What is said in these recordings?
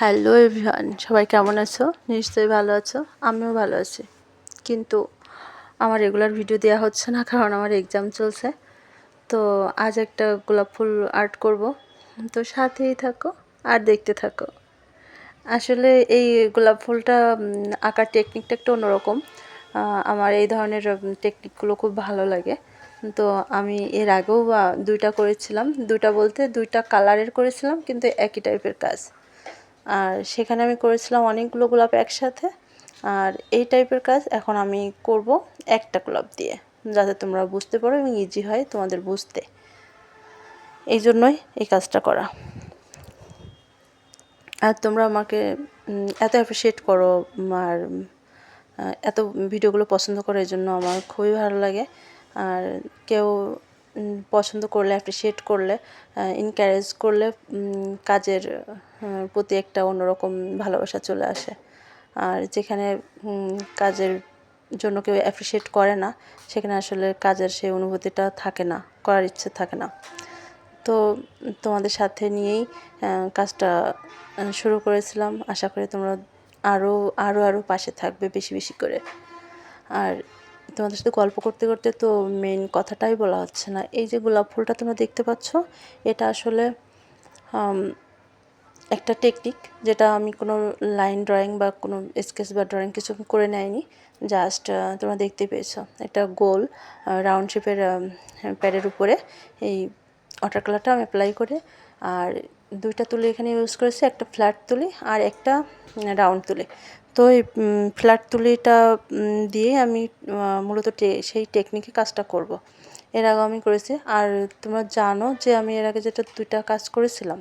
Hello everyone সবাই কেমন আছো? নিশ্চয়ই ভালো আছো। আমিও ভালো আছি। কিন্তু আমার রেগুলার ভিডিও দেওয়া হচ্ছে না, কারণ আমার এক্সাম চলছে। তো আজ একটা গোলাপ ফুল আর্ট করব। তো সাথেই থাকো আর দেখতে থাকো। আসলে এই গোলাপ ফুলটা আঁকার টেকনিকটা একটু অন্যরকম। আমার এই ধরনের টেকনিকগুলো খুব ভালো লাগে। তো আমি এর আগেও দুইটা করেছিলাম। দুইটা বলতে দুইটা কালারের করেছিলাম, কিন্তু একই টাইপের কাজ। আর সেখানে আমি করেছিলাম অনেকগুলো গোলাপ একসাথে। আর এই টাইপের কাজ এখন আমি করব একটা গোলাপ দিয়ে, যাতে তোমরা বুঝতে পারো এবং ইজি হয় তোমাদের বুঝতে। এই জন্যই এই কাজটা করা। আর তোমরা আমাকে এত অ্যাপ্রিসিয়েট করো আর এত ভিডিওগুলো পছন্দ করো, এই জন্য আমার খুবই ভালো লাগে। আর কেউ পছন্দ করলে অ্যাপ্রিসিয়েট করলে এনকারেজ করলে কাজের প্রতি একটা অন্যরকম ভালোবাসা চলে আসে। আর যেখানে কাজের জন্য কেউ অ্যাপ্রিসিয়েট করে না, সেখানে আসলে কাজের সেই অনুভূতিটা থাকে না, করার ইচ্ছে থাকে না। তো তোমাদের সাথে নিয়েই কাজটা শুরু করেছিলাম। আশা করি তোমরা আরও আরও আরও পাশে থাকবে বেশি বেশি করে। আর তোমাদের সাথে গল্প করতে করতে তো মেন কথাটাই বলা হচ্ছে না। এই যে গোলাপ ফুলটা তোমরা দেখতে পাচ্ছ, এটা আসলে একটা টেকনিক যেটা আমি কোনো লাইন ড্রয়িং বা কোনো স্কেচ বা ড্রয়িং কিছু করে নেয়নি জাস্ট তোমরা দেখতে পেয়েছ। একটা গোল রাউন্ড শেপের প্যাডের উপরে এই ওয়াটার কালারটা আমি অ্যাপ্লাই করে, আর দুইটা তুলি এখানে ইউজ করেছি, একটা ফ্ল্যাট তুলি আর একটা রাউন্ড তুলি। তো এই ফ্ল্যাট তুলিটা দিয়ে আমি মূলত সেই টেকনিকে কাজটা করব। এর আগে আমি করেছি। আর তোমরা জানো যে আমি এর আগে যেটা দুইটা কাজ করেছিলাম,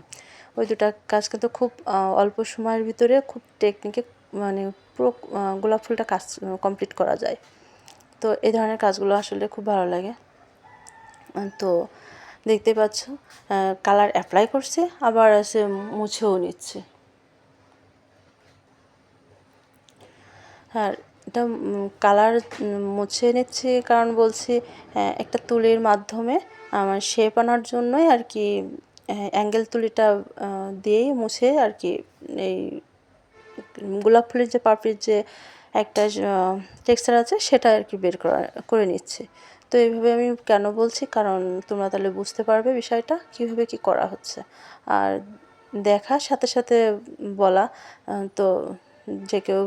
ওই দুটা কাজ কিন্তু খুব অল্প সময়ের ভিতরে খুব টেকনিকে মানে পুরো গোলাপ ফুলটা কাজ কমপ্লিট করা যায়। তো এই ধরনের কাজগুলো আসলে খুব ভালো লাগে। তো দেখতে পাচ্ছ কালার অ্যাপ্লাই করছে, আবার সে মুছেও নিচ্ছে। আর এটা কালার মুছে নিচ্ছি কারণ বলছি একটা তুলির মাধ্যমে আমার শেপ আনার জন্যই আর কি অ্যাঙ্গেল তুলিটা দিয়েই মুছে আর কি, এই গোলাপ ফুলের যে পাপড়ির যে একটা টেক্সচার আছে, সেটা আর কি বের করা, করে নিচ্ছে। তো এইভাবে আমি কেন বলছি? কারণ তোমরা তাহলে বুঝতে পারবে বিষয়টা, কীভাবে কি করা হচ্ছে। আর দেখার সাথে সাথে বলা তো যে কেউ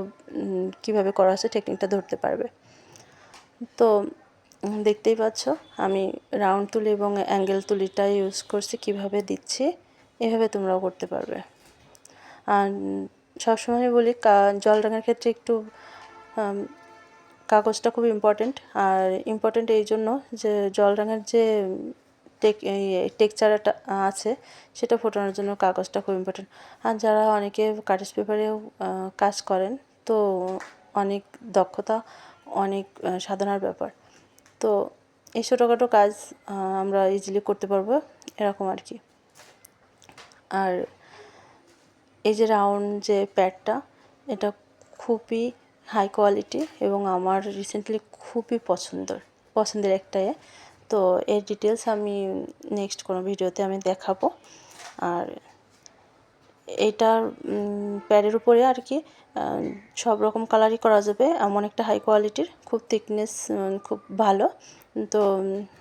কীভাবে করা হচ্ছে টেকনিকটা ধরতে পারবে। তো দেখতেই পাচ্ছ, আমি রাউন্ড তুলি এবং অ্যাঙ্গেল তুলিটা ইউজ করছি, কীভাবে দিচ্ছি, এভাবে তোমরাও করতে পারবে। আর সবসময় বলি জল রাঙার ক্ষেত্রে একটু কাগজটা খুব ইম্পর্টেন্ট আর ইম্পর্টেন্ট এই জন্য যে জল রঙের যে টেক টেক্সচারটা আছে, সেটা ফোটানোর জন্য কাগজটা খুব ইম্পর্টেন্ট আর যারা অনেকে কার্টিস পেপারেও কাজ করেন, তো অনেক দক্ষতা, অনেক সাধনার ব্যাপার। তো এই ছোটোখাটো কাজ আমরা ইজিলি করতে পারব, এরকম আর কি। আর এই যে রাউন্ড যে প্যাডটা এটা খুবই হাই কোয়ালিটি এবং আমার রিসেন্টলি খুবই পছন্দের পছন্দের একটা এ। তো এর ডিটেলস আমি নেক্সট কোনো ভিডিওতে আমি দেখাবো। আর এইটার প্যাডের উপরে আর কি সব রকম কালারই করা যাবে। এমন একটা হাই কোয়ালিটির খুব থিকনেস খুব ভালো। তো,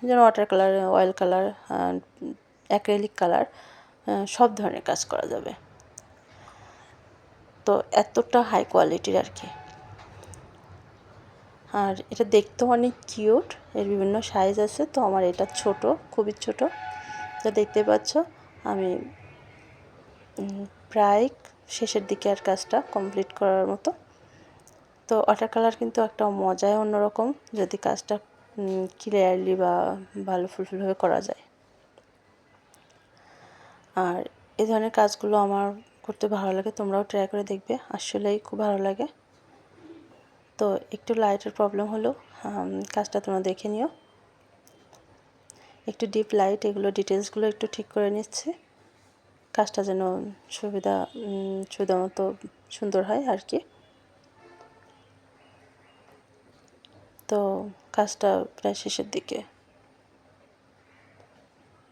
যেন water colour oil colour acrylic colour সব ধরনের কাজ করা যাবে। তো এতটা হাই কোয়ালিটির আর কি। আর এটা দেখতেও অনেক কিউট। এর বিভিন্ন সাইজ আছে, তো আমার এটা ছোট, খুবই ছোট। যা দেখতে পাচ্ছ, আমি প্রায় শেষের দিকে আর কাজটা কমপ্লিট করার মতো। তো ওয়াটার কালার কিন্তু একটা মজাই অন্যরকম, যদি কাজটা ক্লিয়ারলি বা ভালো ফুলফুলভাবে করা যায়। আর এই ধরনের কাজগুলো আমার করতে ভালো লাগে, তোমরাও ট্রাই করে দেখবে, আসলেই খুব ভালো লাগে। তো একটু লাইটের প্রবলেম হলো। কাজটা তোমরা দেখে নিও। একটু ডিপ লাইট এগুলো ডিটেলসগুলো একটু ঠিক করে নিচ্ছে। কাজটা যেন সুবিধা সুবিধা মতো সুন্দর হয় আর কি। তো কাজটা প্রায় শেষের দিকে।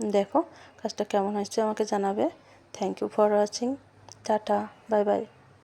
দেখো, কাজটা কেমন হয়েছে আমাকে জানাবে। Thank you for watching tata bye by